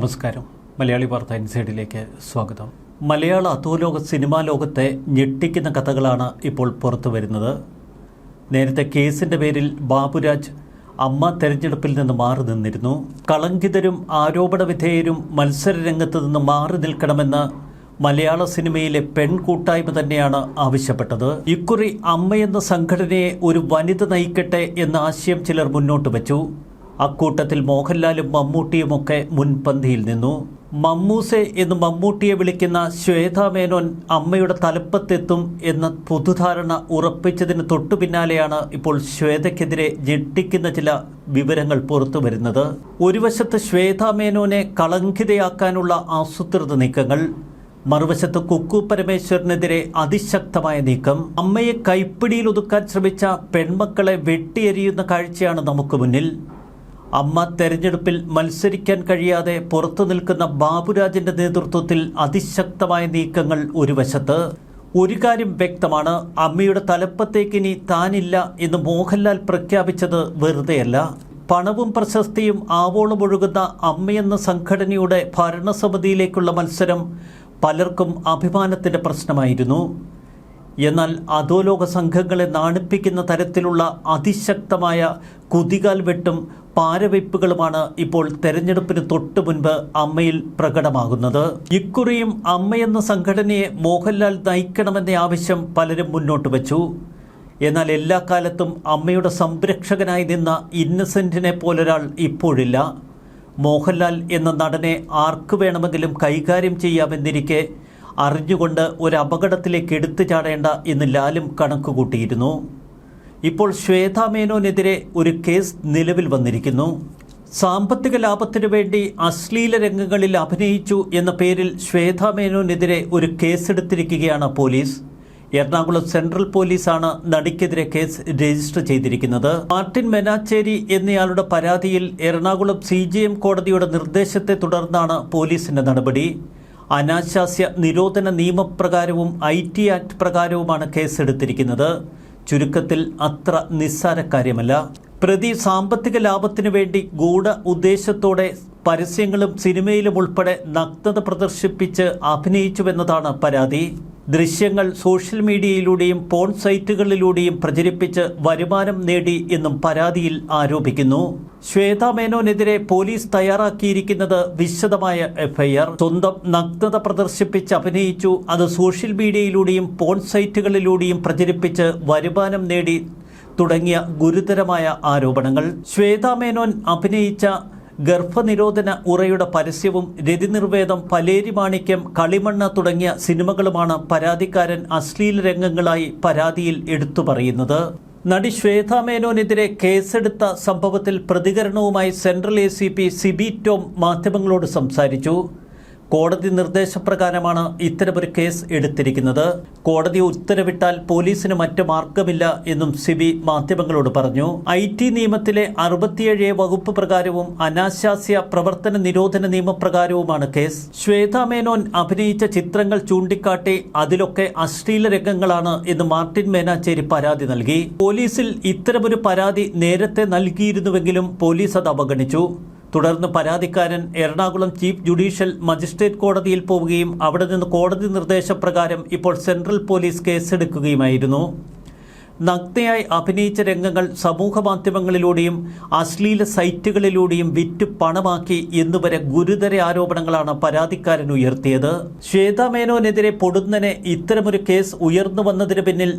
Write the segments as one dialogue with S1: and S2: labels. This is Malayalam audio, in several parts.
S1: നമസ്കാരം. മലയാളി വാർത്ത ഇൻസൈഡിലേക്ക് സ്വാഗതം. മലയാള അധോലോക സിനിമാ ലോകത്തെ ഞെട്ടിക്കുന്ന കഥകളാണ് ഇപ്പോൾ പുറത്തു വരുന്നത്. നേരത്തെ കേസിന്റെ പേരിൽ ബാബുരാജ് അമ്മ തെരഞ്ഞെടുപ്പിൽ നിന്ന് മാറി നിന്നിരുന്നു. കളങ്കിതരും ആരോപണ വിധേയരും മത്സരരംഗത്ത് നിന്ന് മാറി നിൽക്കണമെന്ന് മലയാള സിനിമയിലെ പെൺകൂട്ടായ്മ തന്നെയാണ് ആവശ്യപ്പെട്ടത്. ഇക്കുറി അമ്മയെന്ന സംഘടനയെ ഒരു വനിത നയിക്കട്ടെ എന്ന ആശയം ചിലർ മുന്നോട്ട് വച്ചു. അക്കൂട്ടത്തിൽ മോഹൻലാലും മമ്മൂട്ടിയുമൊക്കെ മുൻപന്തിയിൽ നിന്നു. മമ്മൂസെ എന്ന് മമ്മൂട്ടിയെ വിളിക്കുന്ന ശ്വേതാ മേനോൻ അമ്മയുടെ തലപ്പത്തെത്തും എന്ന പൊതുധാരണ ഉറപ്പിച്ചതിന് തൊട്ടു പിന്നാലെയാണ് ഇപ്പോൾ ശ്വേതയ്ക്കെതിരെ ഞെട്ടിക്കുന്ന ചില വിവരങ്ങൾ പുറത്തു വരുന്നത്. ഒരു വശത്ത് ശ്വേതാ മേനോനെ കളങ്കിതയാക്കാനുള്ള ആസൂത്രിത നീക്കങ്ങൾ മറുവശത്ത് കുക്കു പരമേശ്വരനെതിരെ അതിശക്തമായ നീക്കം അമ്മയെ കൈപ്പിടിയിൽ ഒതുക്കാൻ ശ്രമിച്ച പെൺമക്കളെ വെട്ടിയെരിയുന്ന കാഴ്ചയാണ് നമുക്ക് മുന്നിൽ. അമ്മ തെരഞ്ഞെടുപ്പിൽ മത്സരിക്കാൻ കഴിയാതെ പുറത്തു നിൽക്കുന്ന ബാബുരാജിന്റെ നേതൃത്വത്തിൽ അതിശക്തമായ നീക്കങ്ങൾ ഒരു വശത്ത്. ഒരു കാര്യം വ്യക്തമാണ് അമ്മയുടെ തലപ്പത്തേക്ക് ഇനി താനില്ല എന്ന് മോഹൻലാൽ പ്രഖ്യാപിച്ചത് വെറുതെയല്ല. പണവും പ്രശസ്തിയും ആവോളം ഒഴുകുന്ന അമ്മയെന്ന സംഘടനയുടെ ഭരണസമിതിയിലേക്കുള്ള മത്സരം പലർക്കും അഭിമാനത്തിന്റെ പ്രശ്നമായിരുന്നു. എന്നാൽ അധോലോക സംഘങ്ങളെ നാണിപ്പിക്കുന്ന തരത്തിലുള്ള അതിശക്തമായ കുതികാൽ വെട്ടും പാരവയ്പ്പുകളുമാണ് ഇപ്പോൾ തെരഞ്ഞെടുപ്പിന് തൊട്ടു മുൻപ് അമ്മയിൽ പ്രകടമാകുന്നത്. ഇക്കുറിയും അമ്മയെന്ന സംഘടനയെ മോഹൻലാൽ നയിക്കണമെന്ന ആവശ്യം പലരും മുന്നോട്ട് വച്ചു. എന്നാൽ എല്ലാ കാലത്തും അമ്മയുടെ സംരക്ഷകനായി നിന്ന ഇന്നസെന്റിനെ പോലൊരാൾ ഇപ്പോഴില്ല. മോഹൻലാൽ എന്ന നടനെ ആർക്ക് വേണമെങ്കിലും കൈകാര്യം ചെയ്യാമെന്നിരിക്കെ അറിഞ്ഞുകൊണ്ട് ഒരു അപകടത്തിലേക്ക് എടുത്തു ചാടേണ്ട എന്ന് ലാലും കണക്കുകൂട്ടിയിരുന്നു. ഇപ്പോൾ ശ്വേതാ മേനോനെതിരെ ഒരു കേസ് നിലവിൽ വന്നിരിക്കുന്നു. സാമ്പത്തിക ലാഭത്തിനു വേണ്ടി അശ്ലീല രംഗങ്ങളിൽ അഭിനയിച്ചു എന്ന പേരിൽ ശ്വേതാ മേനോനെതിരെ ഒരു കേസെടുത്തിരിക്കുകയാണ് പോലീസ്. എറണാകുളം സെൻട്രൽ പോലീസാണ് നടിക്കെതിരെ കേസ് രജിസ്റ്റർ ചെയ്തിരിക്കുന്നത്. മാർട്ടിൻ മെനാച്ചേരി എന്നയാളുടെ പരാതിയിൽ എറണാകുളം സി കോടതിയുടെ നിർദ്ദേശത്തെ തുടർന്നാണ് പോലീസിന്റെ നടപടി. അനാശാസ്യ നിരോധന നിയമപ്രകാരവും ഐ ടി ആക്ട് പ്രകാരവുമാണ് കേസെടുത്തിരിക്കുന്നത്. ചുരുക്കത്തിൽ അത്ര നിസ്സാര കാര്യമല്ല. പ്രതി സാമ്പത്തിക ലാഭത്തിനു വേണ്ടി ഗൂഢ ഉദ്ദേശത്തോടെ പരസ്യങ്ങളും സിനിമയിലും ഉൾപ്പെടെ നഗ്നത പ്രദർശിപ്പിച്ച് അഭിനയിച്ചുവെന്നതാണ് പരാതി. ദൃശ്യങ്ങൾ സോഷ്യൽ മീഡിയയിലൂടെയും പോൺ സൈറ്റുകളിലൂടെയും പ്രചരിപ്പിച്ച് വരുമാനം നേടി എന്നും പരാതിയിൽ ആരോപിക്കുന്നു. ശ്വേത മേനോനെതിരെ പോലീസ് തയ്യാറാക്കിയിരിക്കുന്നത് വിശദമായ എഫ്ഐആർ. സ്വന്തം നഗ്നത പ്രദർശിപ്പിച്ച് അഭിനയിച്ചു അത് സോഷ്യൽ മീഡിയയിലൂടെയും പോൺ സൈറ്റുകളിലൂടെയും പ്രചരിപ്പിച്ച് വരുമാനം നേടി തുടങ്ങിയ ഗുരുതരമായ ആരോപണങ്ങൾ. ശ്വേത മേനോൻ അഭിനയിച്ച ഗർഭനിരോധന ഉറയുടെ പരസ്യവും രതിനിർവേദം പലേരി മാണിക്യം കളിമണ്ണ തുടങ്ങിയ സിനിമകളുമാണ് പരാതിക്കാരൻ അശ്ലീല രംഗങ്ങളായി പരാതിയിൽ എടുത്തു പറയുന്നത്. നടി ശ്വേതാ മേനോനെതിരെ കേസെടുത്ത സംഭവത്തിൽ പ്രതികരണവുമായി central A C P Siby Tom മാധ്യമങ്ങളോട് സംസാരിച്ചു. കോടതി നിർദ്ദേശപ്രകാരമാണ് ഇത്തരമൊരു കേസ് എടുത്തിരിക്കുന്നത്. കോടതി ഉത്തരവിട്ടാൽ പോലീസിന് മറ്റ് മാർഗമില്ല എന്നും സിബി മാധ്യമങ്ങളോട് പറഞ്ഞു. ഐ ടി നിയമത്തിലെ അറുപത്തിയേഴ് വകുപ്പ് പ്രകാരവും അനാശാസ്യ പ്രവർത്തന നിരോധന നിയമപ്രകാരവുമാണ് കേസ്. ശ്വേതാ മേനോൻ അഭിനയിച്ച ചിത്രങ്ങൾ ചൂണ്ടിക്കാട്ടി അതിലൊക്കെ അശ്ലീല രംഗങ്ങളാണ് എന്ന് മാർട്ടിൻ മേനാച്ചേരി പരാതി നൽകി. പോലീസിൽ ഇത്തരമൊരു പരാതി നേരത്തെ നൽകിയിരുന്നുവെങ്കിലും പോലീസ് അത് അവഗണിച്ചു. തുടർന്ന് പരാതിക്കാരൻ എറണാകുളം ചീഫ് ജുഡീഷ്യൽ മജിസ്ട്രേറ്റ് കോടതിയിൽ പോവുകയും അവിടെ നിന്ന് കോടതി നിർദ്ദേശപ്രകാരം ഇപ്പോൾ സെൻട്രൽ പോലീസ് കേസെടുക്കുകയുമായിരുന്നു. നഗ്നയായി അഭിനയിച്ച രംഗങ്ങൾ സമൂഹ മാധ്യമങ്ങളിലൂടെയും അശ്ലീല സൈറ്റുകളിലൂടെയും വിറ്റ് പണമാക്കി എന്നുവരെ ഗുരുതര ആരോപണങ്ങളാണ് പരാതിക്കാരൻ ഉയർത്തിയത്. ശ്വേതാ മേനോനെതിരെ പൊടുന്നനെ ഇത്തരമൊരു കേസ് ഉയർന്നു വന്നതിന് പിന്നിൽ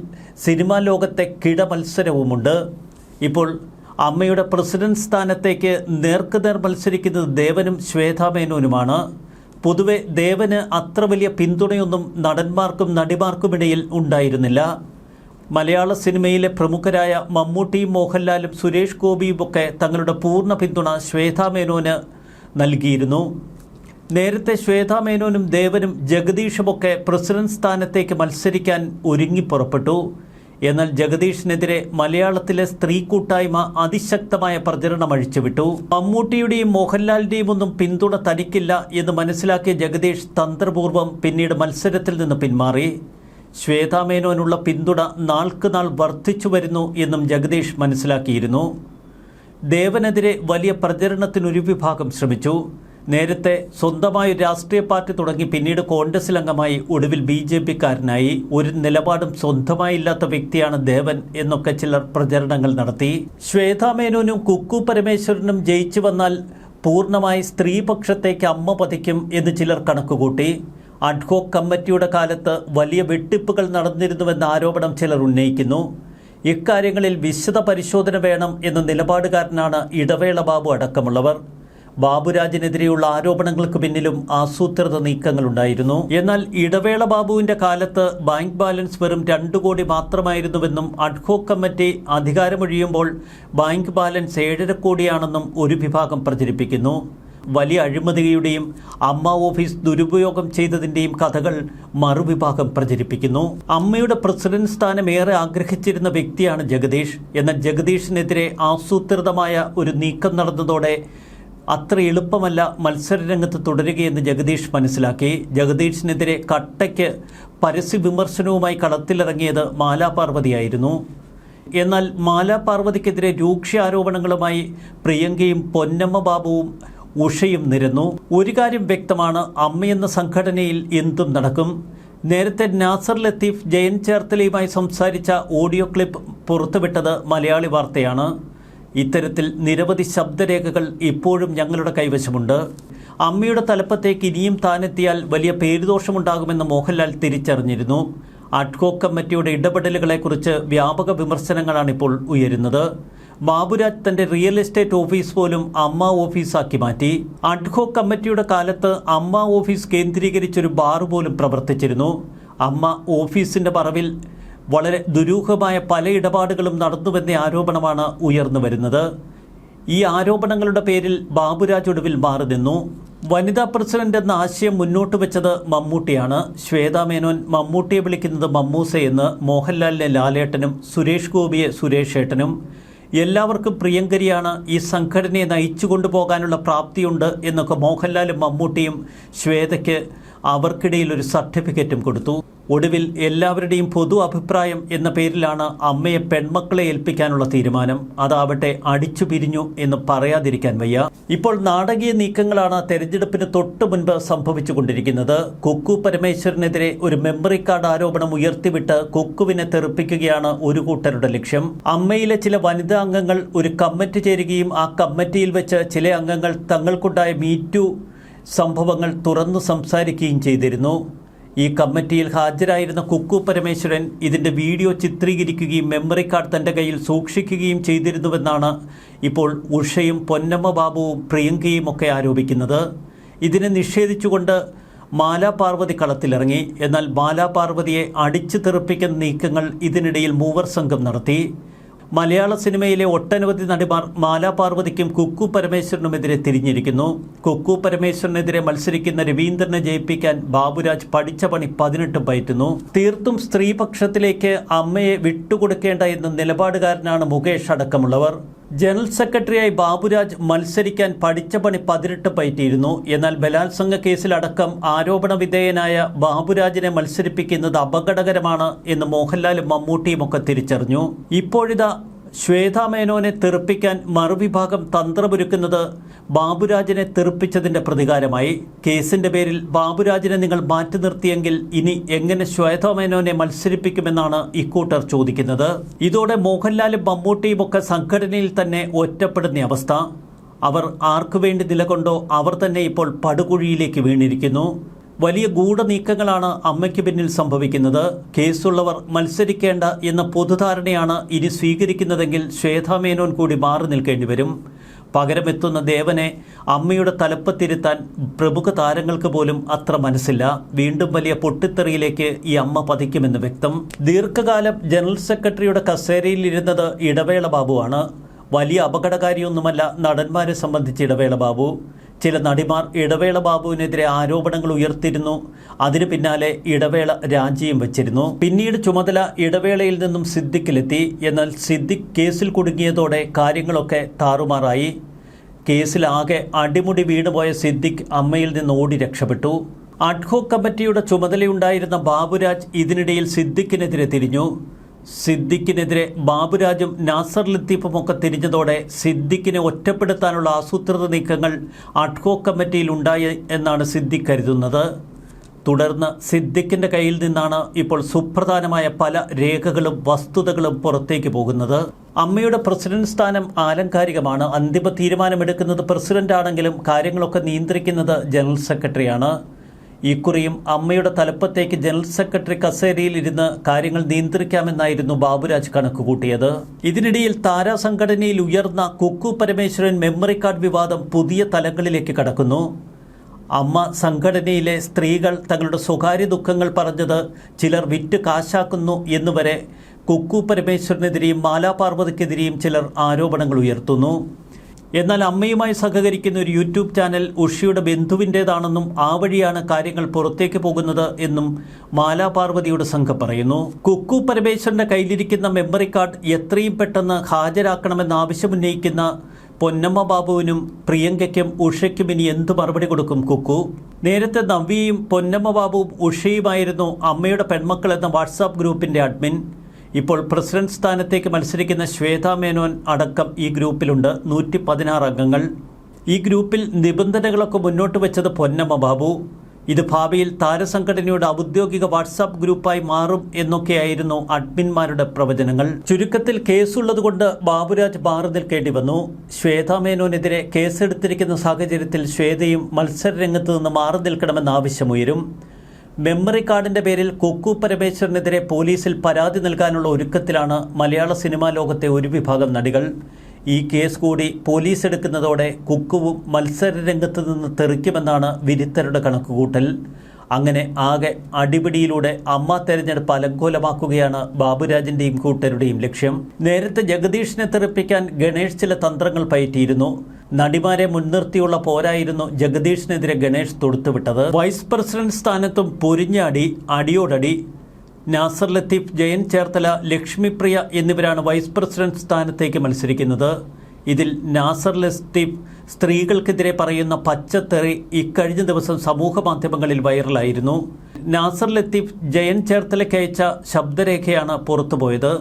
S1: സിനിമാ ലോകത്തെ കിടമത്സരവുമുണ്ട്. ഇപ്പോൾ അമ്മയുടെ പ്രസിഡന്റ് സ്ഥാനത്തേക്ക് നേർക്കുനേർ മത്സരിക്കുന്നത് ദേവനും ശ്വേതാ മേനോനുമാണ് പൊതുവെ ദേവന് അത്ര വലിയ പിന്തുണയൊന്നും നടന്മാർക്കും നടിമാർക്കുമിടയിൽ ഉണ്ടായിരുന്നില്ല. മലയാള സിനിമയിലെ പ്രമുഖരായ മമ്മൂട്ടിയും മോഹൻലാലും സുരേഷ് ഗോപിയും ഒക്കെ തങ്ങളുടെ പൂർണ പിന്തുണ ശ്വേതാ മേനോന് നൽകിയിരുന്നു. നേരത്തെ ശ്വേതാ മേനോനും ദേവനും ജഗദീഷുമൊക്കെ പ്രസിഡന്റ് സ്ഥാനത്തേക്ക് മത്സരിക്കാൻ ഒരുങ്ങി പുറപ്പെട്ടു. എന്നാൽ ജഗദീഷിനെതിരെ മലയാളത്തിലെ സ്ത്രീ കൂട്ടായ്മ അതിശക്തമായ പ്രചരണം അഴിച്ചുവിട്ടു. മമ്മൂട്ടിയുടെയും മോഹൻലാലിന്റെയും ഒന്നും പിന്തുണ തനിക്കില്ല എന്ന് മനസ്സിലാക്കിയ ജഗദീഷ് തന്ത്രപൂർവം പിന്നീട് മത്സരത്തിൽ നിന്ന് പിന്മാറി. ശ്വേതാ മേനോനുള്ള പിന്തുണ നാൾക്ക് നാൾ വർദ്ധിച്ചു വരുന്നു എന്നും ജഗദീഷ് മനസ്സിലാക്കിയിരുന്നു. ദേവനെതിരെ വലിയ പ്രചരണത്തിനൊരു വിഭാഗം ശ്രമിച്ചു. നേരത്തെ സ്വന്തമായി രാഷ്ട്രീയ പാർട്ടി തുടങ്ങി പിന്നീട് കോൺഗ്രസിൽ അംഗമായി ഒടുവിൽ ബി ജെ പിക്കാരനായി. ഒരു നിലപാടും സ്വന്തമായി ഇല്ലാത്ത വ്യക്തിയാണ് ദേവൻ എന്നൊക്കെ ചിലർ പ്രചരണങ്ങൾ നടത്തി. ശ്വേതാ മേനോനും കുക്കു പരമേശ്വരനും ജയിച്ചു വന്നാൽ പൂർണമായി സ്ത്രീപക്ഷത്തേക്ക് അമ്മ പതിക്കും എന്ന് ചിലർ കണക്കുകൂട്ടി. അഡ്ഹോക് കമ്മിറ്റിയുടെ കാലത്ത് വലിയ വെട്ടിപ്പുകൾ നടന്നിരുന്നുവെന്ന ആരോപണം ചിലർ ഉന്നയിക്കുന്നു. ഇക്കാര്യങ്ങളിൽ വിശദ പരിശോധന വേണം എന്ന നിലപാടുകാരനാണ് ഇടവേള ബാബു അടക്കമുള്ളവർ. ബാബുരാജിനെതിരെയുള്ള ആരോപണങ്ങൾക്ക് പിന്നിലും ആസൂത്രിത നീക്കങ്ങളുണ്ടായിരുന്നു. എന്നാൽ ഇടവേള ബാബുവിന്റെ കാലത്ത് ബാങ്ക് ബാലൻസ് വെറും രണ്ടു കോടി മാത്രമായിരുന്നുവെന്നും അഡ്ഹോക് കമ്മിറ്റി അധികാരമൊഴിയുമ്പോൾ ബാങ്ക് ബാലൻസ് ഏഴര കോടിയാണെന്നും ഒരു വിഭാഗം പ്രചരിപ്പിക്കുന്നു. വലിയ അഴിമതിയുടെയും അമ്മ ഓഫീസ് ദുരുപയോഗം ചെയ്തതിന്റെയും കഥകൾ മറുവിഭാഗം പ്രചരിപ്പിക്കുന്നു. അമ്മയുടെ പ്രസിഡന്റ് സ്ഥാനം ഏറെ ആഗ്രഹിച്ചിരുന്ന വ്യക്തിയാണ് ജഗദീഷ്. എന്നാൽ ജഗദീഷിനെതിരെ ആസൂത്രിതമായ ഒരു നീക്കം നടന്നതോടെ അത്ര എളുപ്പമല്ല മത്സരരംഗത്ത് തുടരുകയെന്ന് ജഗദീഷ് മനസ്സിലാക്കി. ജഗദീഷിനെതിരെ കട്ടയ്ക്ക് പരസ്യ വിമർശനവുമായി കളത്തിലിറങ്ങിയത് മാലാപാർവതിയായിരുന്നു. എന്നാൽ മാലാപാർവതിക്കെതിരെ രൂക്ഷ ആരോപണങ്ങളുമായി പ്രിയങ്കയും പൊന്നമ്മ ബാബുവും ഉഷയും നിരന്നു. ഒരു കാര്യം വ്യക്തമാണ് അമ്മയെന്ന സംഘടനയിൽ എന്തും നടക്കും. നേരത്തെ നാസർ ലത്തീഫ് ജയൻ ചേർത്തലയുമായി സംസാരിച്ച ഓഡിയോ ക്ലിപ്പ് പുറത്തുവിട്ടത് മലയാളി വാർത്തയാണ്. ഇത്തരത്തിൽ നിരവധി ശബ്ദരേഖകൾ ഇപ്പോഴും ഞങ്ങളുടെ കൈവശമുണ്ട്. അമ്മയുടെ തലപ്പത്തേക്ക് ഇനിയും താനെത്തിയാൽ വലിയ പേരുദോഷമുണ്ടാകുമെന്ന് മോഹൻലാൽ തിരിച്ചറിഞ്ഞിരുന്നു. അഡ്കോ കമ്മിറ്റിയുടെ ഇടപെടലുകളെക്കുറിച്ച് വ്യാപക വിമർശനങ്ങളാണ് ഇപ്പോൾ ഉയരുന്നത്. ബാബുരാജ് തന്റെ റിയൽ എസ്റ്റേറ്റ് ഓഫീസ് പോലും അമ്മ ഓഫീസാക്കി മാറ്റി. അഡ്ഹോ കമ്മിറ്റിയുടെ കാലത്ത് അമ്മ ഓഫീസ് കേന്ദ്രീകരിച്ചൊരു ബാർ പോലും പ്രവർത്തിച്ചിരുന്നു. അമ്മ ഓഫീസിന്റെ പറവിൽ വളരെ ദുരൂഹമായ പല ഇടപാടുകളും നടന്നുവെന്ന ആരോപണമാണ് ഉയർന്നു വരുന്നത്. ഈ ആരോപണങ്ങളുടെ പേരിൽ ബാബുരാജ് ഒടുവിൽ മാറി നിന്നു. വനിതാ പ്രസിഡന്റ് എന്ന ആശയം മുന്നോട്ട് വെച്ചത് മമ്മൂട്ടിയാണ്. ശ്വേതാ മേനോൻ മമ്മൂട്ടിയെ വിളിക്കുന്നത് മമ്മൂസയെന്ന് മോഹൻലാലിനെ ലാലേട്ടനും സുരേഷ് ഗോപിയെ സുരേഷ് ഏട്ടനും. എല്ലാവർക്കും പ്രിയങ്കരിയാണ് ഈ സംഘടനയെ നയിച്ചു കൊണ്ടുപോകാനുള്ള പ്രാപ്തിയുണ്ട് എന്നൊക്കെ മോഹൻലാലും മമ്മൂട്ടിയും ശ്വേതയ്ക്ക് അവർക്കിടയിൽ ഒരു സർട്ടിഫിക്കറ്റും കൊടുത്തു. ഒടുവിൽ എല്ലാവരുടെയും പൊതു അഭിപ്രായം എന്ന പേരിലാണ് അമ്മയെ പെൺമക്കളെ ഏൽപ്പിക്കാനുള്ള തീരുമാനം. അതാവട്ടെ അടിച്ചു പിരിഞ്ഞു എന്ന് പറയാതിരിക്കാൻ വയ്യ. ഇപ്പോൾ നാടകീയ നീക്കങ്ങളാണ് തെരഞ്ഞെടുപ്പിന് തൊട്ടു മുൻപ് സംഭവിച്ചുകൊണ്ടിരിക്കുന്നത്. കുക്കു പരമേശ്വരനെതിരെ ഒരു മെമ്മറി കാർഡ് ആരോപണം ഉയർത്തിവിട്ട് കുക്കുവിനെ തെറിപ്പിക്കുകയാണ് ഒരു കൂട്ടരുടെ ലക്ഷ്യം. അമ്മയിലെ ചില വനിതാ അംഗങ്ങൾ ഒരു കമ്മിറ്റി ചേരുകയും ആ കമ്മിറ്റിയിൽ വെച്ച് ചില അംഗങ്ങൾ തങ്ങൾക്കുണ്ടായ മീറ്റു സംഭവങ്ങൾ തുറന്നു സംസാരിക്കുകയും ചെയ്തിരുന്നു. ഈ കമ്മിറ്റിയിൽ ഹാജരായിരുന്ന കുക്കു പരമേശ്വരൻ ഇതിന്റെ വീഡിയോ ചിത്രീകരിക്കുകയും മെമ്മറി കാർഡ് തന്റെ കയ്യിൽ സൂക്ഷിക്കുകയും ചെയ്തിരുന്നുവെന്നാണ് ഇപ്പോൾ ഉഷയും പൊന്നമ്മ ബാബുവും പ്രിയങ്കയും ഒക്കെ ആരോപിക്കുന്നത്. ഇതിനെ നിഷേധിച്ചുകൊണ്ട് മാലാപാർവതി കളത്തിലിറങ്ങി. എന്നാൽ മാലാപാർവതിയെ അടിച്ചു തെറിപ്പിക്കുന്ന നീക്കങ്ങൾ ഇതിനിടയിൽ മൂവർ സംഘം നടത്തി. മലയാള സിനിമയിലെ ഒട്ടനവധി നടിമാർ മാലാപാർവതിക്കും കുക്കു പരമേശ്വരനുമെതിരെ തിരിഞ്ഞിരിക്കുന്നു. കുക്കു പരമേശ്വരനെതിരെ മത്സരിക്കുന്ന രവീന്ദ്രനെ ജയിപ്പിക്കാൻ ബാബുരാജ് പഠിച്ച പണി പതിനെട്ട് പയറ്റുന്നു. തീർത്തും സ്ത്രീപക്ഷത്തിലേക്ക് അമ്മയെ വിട്ടുകൊടുക്കേണ്ട എന്ന നിലപാടുകാരനാണ് മുകേഷ് അടക്കമുള്ളവർ. ജനറൽ സെക്രട്ടറിയായി ബാബുരാജ് മത്സരിക്കാൻ പഠിച്ച പണി പതിനെട്ട് പയറ്റിയിരുന്നു. എന്നാൽ ബലാത്സംഗ കേസിലടക്കം ആരോപണ വിധേയനായ ബാബുരാജിനെ മത്സരിപ്പിക്കുന്നത് അപകടകരമാണ് എന്ന് മോഹൻലാലും മമ്മൂട്ടിയും ഒക്കെ തിരിച്ചറിഞ്ഞു. ഇപ്പോഴിതാ ശ്വേതാ മേനോനെ തെറിപ്പിക്കാൻ മറുവിഭാഗം തന്ത്രമൊരുക്കുന്നത് ബാബുരാജിനെ തെറിപ്പിച്ചതിന്റെ പ്രതികാരമായി. കേസിന്റെ പേരിൽ ബാബുരാജിനെ നിങ്ങൾ മാറ്റി നിർത്തിയെങ്കിൽ ഇനി എങ്ങനെ ശ്വേതാ മേനോനെ മത്സരിപ്പിക്കുമെന്നാണ് ഇക്കൂട്ടർ ചോദിക്കുന്നത്. ഇതോടെ മോഹൻലാലും മമ്മൂട്ടിയും ഒക്കെ സംഘടനയിൽ തന്നെ ഒറ്റപ്പെടുന്ന അവസ്ഥ. അവർ ആർക്കു വേണ്ടി നിലകൊണ്ടോ അവർ തന്നെ ഇപ്പോൾ പടുകുഴിയിലേക്ക് വീണിരിക്കുന്നു. വലിയ ഗൂഢനീക്കങ്ങളാണ് അമ്മയ്ക്ക് പിന്നിൽ സംഭവിക്കുന്നത്. കേസുള്ളവർ മത്സരിക്കേണ്ട എന്ന പൊതുധാരണയാണ് ഇനി സ്വീകരിക്കുന്നതെങ്കിൽ ശ്വേതാമേനോൻ കൂടി മാറി നിൽക്കേണ്ടി വരും. പകരമെത്തുന്ന ദേവനെ അമ്മയുടെ തലപ്പത്തിരുത്താൻ പ്രമുഖ താരങ്ങൾക്ക് പോലും അത്ര മനസ്സില്ല. വീണ്ടും വലിയ പൊട്ടിത്തെറിയിലേക്ക് ഈ അമ്മ പതിക്കുമെന്ന് വ്യക്തം. ദീർഘകാലം ജനറൽ സെക്രട്ടറിയുടെ കസേരയിൽ ഇരുന്നത് ഇടവേള ബാബുവാണ്. വലിയ അപകടകാരിയൊന്നുമല്ല നടന്മാരെ സംബന്ധിച്ച് ഇടവേള ബാബു. ചില നടിമാർ ഇടവേള ബാബുവിനെതിരെ ആരോപണങ്ങൾ ഉയർത്തിയിരുന്നു. അതിനു പിന്നാലെ ഇടവേള രാജിയും വച്ചിരുന്നു. പിന്നീട് ചുമതല ഇടവേളയിൽ നിന്നും സിദ്ദിഖിലെത്തി. എന്നാൽ സിദ്ദിഖ് കേസിൽ കുടുങ്ങിയതോടെ കാര്യങ്ങളൊക്കെ താറുമാറായി. കേസിലാകെ അടിമുടി വീണുപോയ സിദ്ദിഖ് അമ്മയിൽ നിന്ന് ഓടി രക്ഷപ്പെട്ടു. അഡ്ഹോക് കമ്മിറ്റിയുടെ ചുമതലയുണ്ടായിരുന്ന ബാബുരാജ് ഇതിനിടയിൽ സിദ്ദിഖിനെതിരെ തിരിഞ്ഞു. സിദ്ദിഖിനെതിരെ ബാബുരാജും നാസർ ലത്തീഫുമൊക്കെ തിരിഞ്ഞതോടെ സിദ്ദിഖിനെ ഒറ്റപ്പെടുത്താനുള്ള ആസൂത്രിത നീക്കങ്ങൾ അഡ്കോ കമ്മിറ്റിയിൽ ഉണ്ടായി എന്നാണ് സിദ്ദിഖ് കരുതുന്നത്. തുടർന്ന് സിദ്ദിഖിന്റെ കയ്യിൽ നിന്നാണ് ഇപ്പോൾ സുപ്രധാനമായ പല രേഖകളും വസ്തുതകളും പുറത്തേക്ക് പോകുന്നത്. അമ്മയുടെ പ്രസിഡന്റ് സ്ഥാനം ആലങ്കാരികമാണ്. അന്തിമ തീരുമാനമെടുക്കുന്നത് പ്രസിഡന്റ് ആണെങ്കിലും കാര്യങ്ങളൊക്കെ നിയന്ത്രിക്കുന്നത് ജനറൽ സെക്രട്ടറിയാണ്. ഇക്കുറിയും അമ്മയുടെ തലപ്പത്തേക്ക് ജനറൽ സെക്രട്ടറി കസേരയിൽ ഇരുന്ന് കാര്യങ്ങൾ നിയന്ത്രിക്കാമെന്നായിരുന്നു ബാബുരാജ് കണക്കുകൂട്ടിയത്. ഇതിനിടയിൽ താരാ സംഘടനയിൽ ഉയർന്ന കുക്കു പരമേശ്വരൻ മെമ്മറി കാർഡ് വിവാദം പുതിയ തലങ്ങളിലേക്ക് കടക്കുന്നു. അമ്മ സംഘടനയിലെ സ്ത്രീകൾ തങ്ങളുടെ സ്വകാര്യ ദുഃഖങ്ങൾ പറഞ്ഞത് ചിലർ വിറ്റ് കാശാക്കുന്നു എന്നുവരെ കുക്കു പരമേശ്വരനെതിരെയും മാലാപാർവതിക്കെതിരെയും ചിലർ ആരോപണങ്ങൾ ഉയർത്തുന്നു. എന്നാൽ അമ്മയുമായി സഹകരിക്കുന്ന ഒരു യൂട്യൂബ് ചാനൽ ഉഷിയുടെ ബന്ധുവിന്റേതാണെന്നും ആ വഴിയാണ് കാര്യങ്ങൾ പുറത്തേക്ക് പോകുന്നത് എന്നും മാലാ മാലാപാർവതിയുടെ സംഘം പറയുന്നു. കുക്കു പരമേശ്വരന്റെ കയ്യിലിരിക്കുന്ന മെമ്മറി കാർഡ് എത്രയും പെട്ടെന്ന് ഹാജരാക്കണമെന്ന് ആവശ്യമുന്നയിക്കുന്ന പൊന്നമ്മ ബാബുവിനും പ്രിയങ്കയ്ക്കും ഉഷയ്ക്കും ഇനി എന്ത് മറുപടി കൊടുക്കും കുക്കു? നേരത്തെ നവ്യയും പൊന്നമ്മ ബാബുവും ഉഷയുമായിരുന്നു അമ്മയുടെ പെൺമക്കൾ എന്ന വാട്സാപ്പ് ഗ്രൂപ്പിന്റെ അഡ്മിൻ. ഇപ്പോൾ പ്രസിഡന്റ് സ്ഥാനത്തേക്ക് മത്സരിക്കുന്ന ശ്വേതാ മേനോൻ അടക്കം ഈ ഗ്രൂപ്പിലുണ്ട്. നൂറ്റി പതിനാറ് അംഗങ്ങൾ. ഈ ഗ്രൂപ്പിൽ നിബന്ധനകളൊക്കെ മുന്നോട്ട് വെച്ചത് പൊന്നമ്മ ബാബു. ഇത് ഭാവിയിൽ താരസംഘടനയുടെ ഔദ്യോഗിക വാട്സാപ്പ് ഗ്രൂപ്പായി മാറും എന്നൊക്കെയായിരുന്നു അഡ്മിന്മാരുടെ പ്രവചനങ്ങൾ. ചുരുക്കത്തിൽ കേസുള്ളതുകൊണ്ട് ബാബുരാജ് മാറി നിൽക്കേണ്ടി വന്നു. ശ്വേതാ മേനോനെതിരെ കേസെടുത്തിരിക്കുന്ന സാഹചര്യത്തിൽ ശ്വേതയും മത്സര മത്സരരംഗത്ത് നിന്ന് മാറി നിൽക്കണമെന്ന ആവശ്യമുയരും. മെമ്മറി കാർഡിന്റെ പേരിൽ കുക്കു പരമേശ്വരനെതിരെ പോലീസിൽ പരാതി നൽകാനുള്ള ഒരുക്കത്തിലാണ് മലയാള സിനിമാ ലോകത്തെ ഒരു വിഭാഗം നടികൾ. ഈ കേസ് കൂടി പോലീസ് എടുക്കുന്നതോടെ കുക്കുവും മത്സര രംഗത്ത് നിന്ന് തെറിക്കുമെന്നാണ് വിരുദ്ധരുടെ കണക്കുകൂട്ടൽ. അങ്ങനെ ആകെ അടിപിടിയിലൂടെ അമ്മ തെരഞ്ഞെടുപ്പ് അലങ്കോലമാക്കുകയാണ് ബാബുരാജിന്റെയും കൂട്ടരുടെയും ലക്ഷ്യം. നേരത്തെ ജഗദീഷിനെ തെറിപ്പിക്കാൻ ഗണേഷ് ചില തന്ത്രങ്ങൾ പയറ്റിയിരുന്നു. നടിമാരെ മുൻനിർത്തിയുള്ള പോരായിരുന്നു ജഗദീഷിനെതിരെ ഗണേഷ് തൊടുത്തുവിട്ടത്. വൈസ് പ്രസിഡന്റ് സ്ഥാനത്തും പൊരിഞ്ഞാടി അടിയോടടി നാസർ ലത്തീഫ് ജയൻ ചേർത്തല ലക്ഷ്മിപ്രിയ എന്നിവരാണ് വൈസ് പ്രസിഡന്റ് സ്ഥാനത്തേക്ക് മത്സരിക്കുന്നത്. ഇതിൽ നാസർ ലത്തീഫ് സ്ത്രീകൾക്കെതിരെ പറയുന്ന പച്ചത്തെറി ഇക്കഴിഞ്ഞ ദിവസം സമൂഹ മാധ്യമങ്ങളിൽ വൈറലായിരുന്നു. നാസർ ലത്തീഫ് ജയൻ ചേർത്തലയ്ക്ക് അയച്ച ശബ്ദരേഖയാണ് പുറത്തുപോയത്.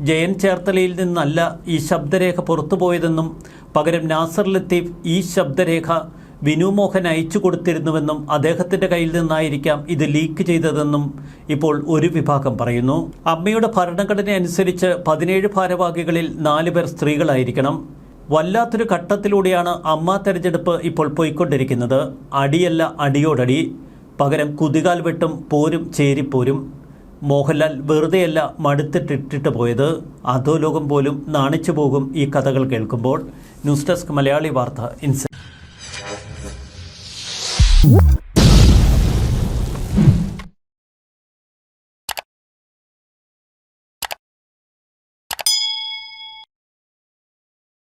S1: ജയൻ ചേർത്തലയിൽ നിന്നല്ല ഈ ശബ്ദരേഖ പുറത്തുപോയതെന്നും പകരം നാസർ ലത്തീഫ് ഈ ശബ്ദരേഖ വിനു മോഹൻ അയച്ചു കൊടുത്തിരുന്നുവെന്നും അദ്ദേഹത്തിന്റെ കയ്യിൽ നിന്നായിരിക്കാം ഇത് ലീക്ക് ചെയ്തതെന്നും ഇപ്പോൾ ഒരു വിഭാഗം പറയുന്നു. അമ്മയുടെ ഭരണഘടന അനുസരിച്ച് പതിനേഴ് ഭാരവാഹികളിൽ നാല് പേർ സ്ത്രീകളായിരിക്കണം. വല്ലാത്തൊരു ഘട്ടത്തിലൂടെയാണ് അമ്മ തെരഞ്ഞെടുപ്പ് ഇപ്പോൾ പോയിക്കൊണ്ടിരിക്കുന്നത്. അടിയല്ല അടിയോടടി. പകരം കുതികാൽ വെട്ടും പോരും ചേരിപ്പോരും. മോഹൻലാൽ വെറുതെയല്ല മടുത്തിട്ടിട്ടിട്ട് പോയത്. അധോലോകം പോലും നാണിച്ചു പോകും ഈ കഥകൾ കേൾക്കുമ്പോൾ. ന്യൂസ് ഡെസ്ക് മലയാളി വാർത്ത ഇൻസൈറ്റ്